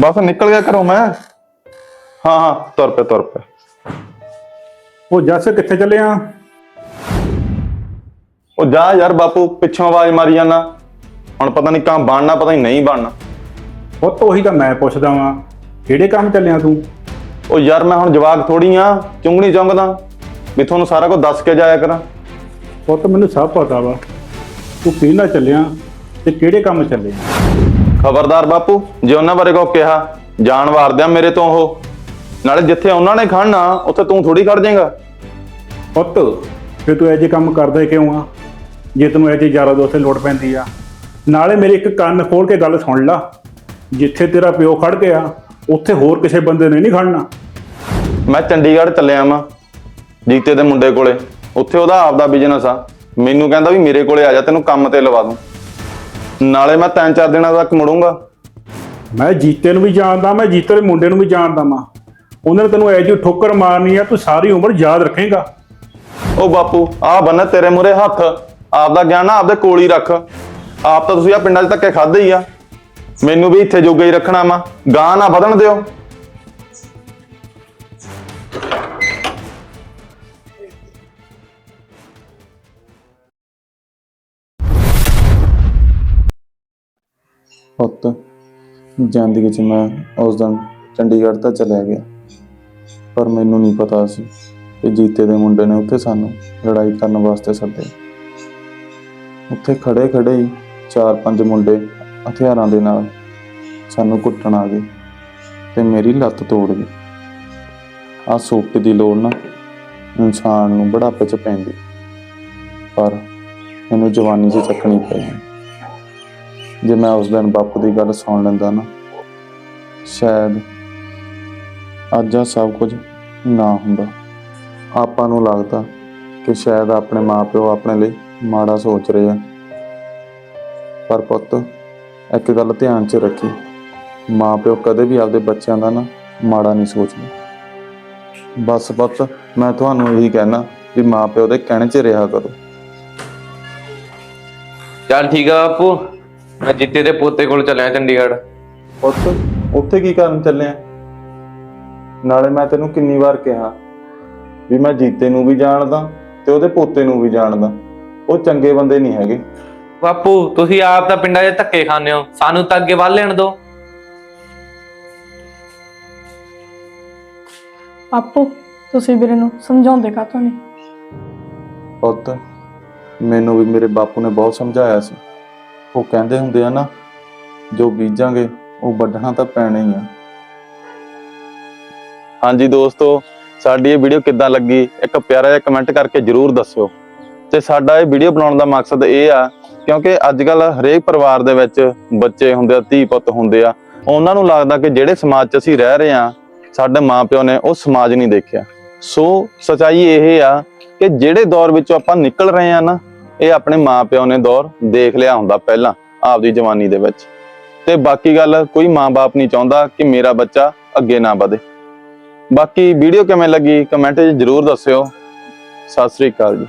ਬਸ ਨਿਕਲ ਗਿਆ ਘਰੋਂ ਮੈਂ ਹਾਂ ਹਾਂ ਤੁਰ ਪੈ ਤੁਰ ਪੈ ਉਹ ਜੱਸ ਕਿੱਥੇ ਚੱਲੇ ਆ ਉਹ ਜਾ ਯਾਰ ਬਾਪੂ ਪਿੱਛੋਂ ਆਵਾਜ਼ ਮਾਰੀ ਜਾਂਦਾ ਹੁਣ ਪਤਾ ਨਹੀਂ ਕਾਂ ਬਣਨਾ ਪਤਾ ਨਹੀਂ ਨਹੀਂ ਬਣਨਾ ਉਹ ਤਾਂ ਉਹੀ ਤਾਂ ਮੈਂ ਪੁੱਛਦਾ ਵਾਂ ਕਿਹੜੇ ਕੰਮ ਚੱਲਿਆ ਤੂੰ ਉਹ ਯਾਰ ਮੈਂ ਹੁਣ ਜਵਾਕ ਥੋੜੀ ਆ ਚੁੰਗਣੀ ਚੁੰਗਦਾ ਵੀ ਤੁਹਾਨੂੰ ਸਾਰਾ ਕੁਝ ਦੱਸ ਕੇ ਜਾਇਆ ਕਰਾਂ ਉਹ ਤਾਂ ਮੈਨੂੰ ਸਭ ਪਤਾ ਵਾ ਤੂੰ ਕਿਹਨਾਂ ਚੱਲਿਆ ਤੇ ਕਿਹੜੇ ਕੰਮ ਚੱਲੇ ਖਬਰਦਾਰ ਬਾਪੂ ਜੇ ਉਹਨਾਂ ਬਾਰੇ ਕੋ ਕਿਹਾ ਜਾਨ ਵਾਰ ਦਿਆਂ ਮੇਰੇ ਤੋਂ ਉਹ। ਨਾਲੇ ਜਿੱਥੇ ਉਹਨਾਂ ਨੇ ਖੜਨਾ ਉੱਥੇ ਤੂੰ ਥੋੜੀ ਖੜ ਜਾਏਗਾ। ਪੁੱਤ ਫਿਰ ਤੂੰ ਇਹ ਜੇ ਕੰਮ ਕਰਦਾ ਕਿਉਂ ਆ? ਜੇ ਤੈਨੂੰ ਇਹ ਜੇ ਯਾਰਾ ਦੋਸਤੇ ਲੋੜ ਪੈਂਦੀ ਆ। ਨਾਲੇ ਮੇਰੇ ਇੱਕ ਕੰਨ ਖੋਲ ਕੇ ਗੱਲ ਸੁਣ ਲਾ। ਜਿੱਥੇ ਤੇਰਾ ਪਿਓ ਖੜ ਗਿਆ ਉੱਥੇ ਹੋਰ ਕਿਸੇ ਬੰਦੇ ਨੇ ਨਹੀਂ ਖੜਨਾ। ਮੈਂ ਚੰਡੀਗੜ੍ਹ ਚੱਲਿਆ ਵਾਂ ਜੀਤੇ ਦੇ ਮੁੰਡੇ ਕੋਲੇ। ਉੱਥੇ ਉਹਦਾ ਆਪਦਾ ਬਿਜ਼ਨਸ ਆ। ਮੈਨੂੰ ਕਹਿੰਦਾ ਵੀ ਮੇਰੇ ਕੋਲੇ ਆ ਜਾ ਤੈਨੂੰ ਕੰਮ ਤੇ ਲਵਾ ਦੂੰ। ਨਾਲੇ ਮੈਂ ਤਿੰਨ ਚਾਰ ਦਿਨਾਂ ਤੱਕ ਮੁੜੂੰਗਾ। ਮੈਂ ਜੀਤੇ ਨੂੰ ਵੀ ਜਾਣਦਾ ਮੈਂ ਜੀਤੇ ਦੇ ਮੁੰਡੇ ਨੂੰ ਵੀ ਜਾਣਦਾ ਮਾਂ ਉਹਨਾਂ ਨੇ ਤੈਨੂੰ ਐ ਜੀ ਠੋਕਰ ਮਾਰਨੀ ਆ ਤੂੰ ਸਾਰੀ ਉਮਰ ਯਾਦ ਰੱਖੇਂਗਾ। ਉਹ ਬਾਪੂ ਆ ਬੰਨਾ ਤੇਰੇ ਮੂਰੇ ਹੱਥ। ਆਪਦਾ ਗਿਆਨ ਨਾ ਆਪਦੇ ਕੋਲ ਹੀ ਰੱਖ। ਆਪ ਤਾਂ ਤੁਸੀਂ ਆ ਪਿੰਡਾਂ 'ਚ ਧੱਕੇ ਖਾਦੇ ਹੀ ਆ। ਮੈਨੂੰ ਵੀ ਇੱਥੇ ਜੋਗਾ ਹੀ ਰੱਖਣਾ ਵਾ। ਗਾਂ ਨਾ ਵਧਣ ਦਿਓ। ਪੁੱਤ। ਜ਼ਿੰਦਗੀ 'ਚ ਮੈਂ ਉਸ ਦਿਨ ਚੰਡੀਗੜ੍ਹ ਤਾਂ ਚਲਿਆ ਗਿਆ, ਪਰ ਮੈਨੂੰ ਨਹੀਂ ਪਤਾ ਸੀ ਕਿ ਜੀਤੇ ਦੇ ਮੁੰਡੇ ਨੇ ਉੱਥੇ ਸਾਨੂੰ ਲੜਾਈ ਕਰਨ ਵਾਸਤੇ ਸੱਦਿਆ। ਉੱਥੇ ਖੜੇ ਖੜੇ ਹੀ ਚਾਰ ਪੰਜ ਮੁੰਡੇ ਹਥਿਆਰਾਂ ਦੇ ਨਾਲ ਸਾਨੂੰ ਕੁੱਟਣ ਆ ਗਏ ਤੇ ਮੇਰੀ ਲੱਤ ਤੋੜ ਗਈ। ਆ ਸੋਪ ਦੀ ਲੋੜ ਨਾ ਇਨਸਾਨ ਨੂੰ ਬੁਢਾਪੇ 'ਚ ਪੈਂਦੀ, ਪਰ ਮੈਨੂੰ ਜਵਾਨੀ 'ਚ ਚੱਕਣੀ ਪਈ। ਜੇ ਮੈਂ ਉਸ ਦਿਨ ਬਾਪੂ ਦੀ ਗੱਲ ਸੁਣ ਲੈਂਦਾ ਨਾ, ਸ਼ਾਇਦ ਅੱਜ ਆ ਸਭ ਕੁਝ ਨਾ ਹੁੰਦਾ। ਆਪਾਂ ਨੂੰ ਲੱਗਦਾ ਕਿ ਸ਼ਾਇਦ ਆਪਣੇ ਮਾਪਿਓ ਆਪਣੇ ਲਈ ਮਾੜਾ ਸੋਚ ਰਹੇ ਆ। ਪਰ ਪੁੱਤ, ਇੱਕ ਗੱਲ ਧਿਆਨ 'ਚ ਰੱਖੀ। ਮਾਪਿਓ ਕਦੇ ਵੀ ਆਪਦੇ ਬੱਚਿਆਂ ਦਾ ਨਾ ਮਾੜਾ ਨਹੀਂ ਸੋਚਦੇ। ਬਸ ਪੁੱਤ, ਮੈਂ ਤੁਹਾਨੂੰ ਇਹੀ ਕਹਿਣਾ ਵੀ ਮਾਪਿਓ ਦੇ ਕਹਿਣ 'ਚ ਰਿਹਾ ਕਰੋ। ਚੱਲ ਠੀਕ ਆ ਬਾਪੂ। ਮੈਂ ਜਿੱਤੇ ਦੇ ਪੋਤੇ ਕੋਲ ਚੱਲਿਆ ਚੰਡੀਗੜ੍ਹ। ਪੁੱਤ ਉੱਥੇ ਕੀ ਕਰਨ ਚੱਲਿਆ? ਨਾਲੇ ਮੈਂ ਤੈਨੂੰ ਕਿੰਨੀ ਵਾਰ ਕਿਹਾ ਵੀ ਮੈਂ ਜੀਤੇ ਨੂੰ ਵੀ ਜਾਣਦਾ ਤੇ ਉਹਦੇ ਪੋਤੇ ਨੂੰ ਵੀ ਜਾਣਦਾ। ਉਹ ਚੰਗੇ ਬੰਦੇ ਨਹੀਂ ਹੈਗੇ। ਬਾਪੂ ਤੁਸੀਂ ਆਪ ਤਾਂ ਪਿੰਡਾਂ 'ਚ ਧੱਕੇ ਖਾਂਦੇ ਹੋ। ਸਾਨੂੰ ਤਾਂ ਅੱਗੇ ਵੱਧ ਲੈਣ ਦਿਓ ਆਪੂ ਤੁਸੀਂ ਵੀਰੇ ਨੂੰ ਸਮਝਾਉਂਦੇ ਕਾਹਤੋਂ ਨਹੀਂ? ਪੁੱਤ ਮੈਨੂੰ ਵੀ ਮੇਰੇ ਬਾਪੂ ਨੇ ਬਹੁਤ ਸਮਝਾਇਆ ਸੀ। ਉਹ ਕਹਿੰਦੇ ਹੁੰਦੇ ਆ ਨਾ, ਜੋ ਬੀਜਾਂਗੇ, ਉਹ ਵੱਢਣਾ ਤਾਂ ਪੈਣਾ ਹੀ ਆ। ਹਾਂਜੀ ਦੋਸਤੋ, ਸਾਡੀ ਇਹ ਵੀਡੀਓ ਕਿੱਦਾਂ ਲੱਗੀ, ਇੱਕ ਪਿਆਰਾ ਜਿਹਾ ਕਮੈਂਟ ਕਰਕੇ ਜਰੂਰ ਦੱਸਿਓ। ਤੇ ਸਾਡਾ ਇਹ ਵੀਡੀਓ ਬਣਾਉਣ ਦਾ ਮਕਸਦ ਇਹ ਆ, ਕਿਉਂਕਿ ਅੱਜ ਕੱਲ ਹਰੇਕ ਪਰਿਵਾਰ ਦੇ ਵਿੱਚ ਬੱਚੇ ਹੁੰਦੇ ਆ, ਧੀ ਪੁੱਤ ਹੁੰਦੇ ਆ, ਉਹਨਾਂ ਨੂੰ ਲੱਗਦਾ ਕਿ ਜਿਹੜੇ ਸਮਾਜ 'ਚ ਅਸੀਂ ਰਹਿ ਰਹੇ ਆ, ਸਾਡੇ ਮਾਪਿਓ ਨੇ ਉਹ ਸਮਾਜ ਨਹੀਂ ਦੇਖਿਆ। ਸੋ ਸਚਾਈ ਇਹ ਆ ਕਿ ਜਿਹੜੇ ਦੌਰ ਵਿੱਚੋਂ ਆਪਾਂ ਨਿਕਲ ਰਹੇ ਆ ਨਾ ਇਹ ਆਪਣੇ ਮਾਪਿਓ ਨੇ ਦੌਰ ਦੇਖ ਲਿਆ ਹੁੰਦਾ ਪਹਿਲਾਂ ਆਪਦੀ ਜਵਾਨੀ ਦੇ ਵਿੱਚ। ਤੇ ਬਾਕੀ ਗੱਲ, ਕੋਈ ਮਾਂ-ਬਾਪ ਨਹੀਂ ਚਾਹੁੰਦਾ ਕਿ ਮੇਰਾ ਬੱਚਾ ਅੱਗੇ ਨਾ ਵਧੇ। ਬਾਕੀ ਵੀਡੀਓ ਕਿਵੇਂ ਲੱਗੀ, ਕਮੈਂਟ 'ਚ ਜਰੂਰ ਦੱਸਿਓ। ਸਤਿ ਸ੍ਰੀ ਅਕਾਲ ਜੀ।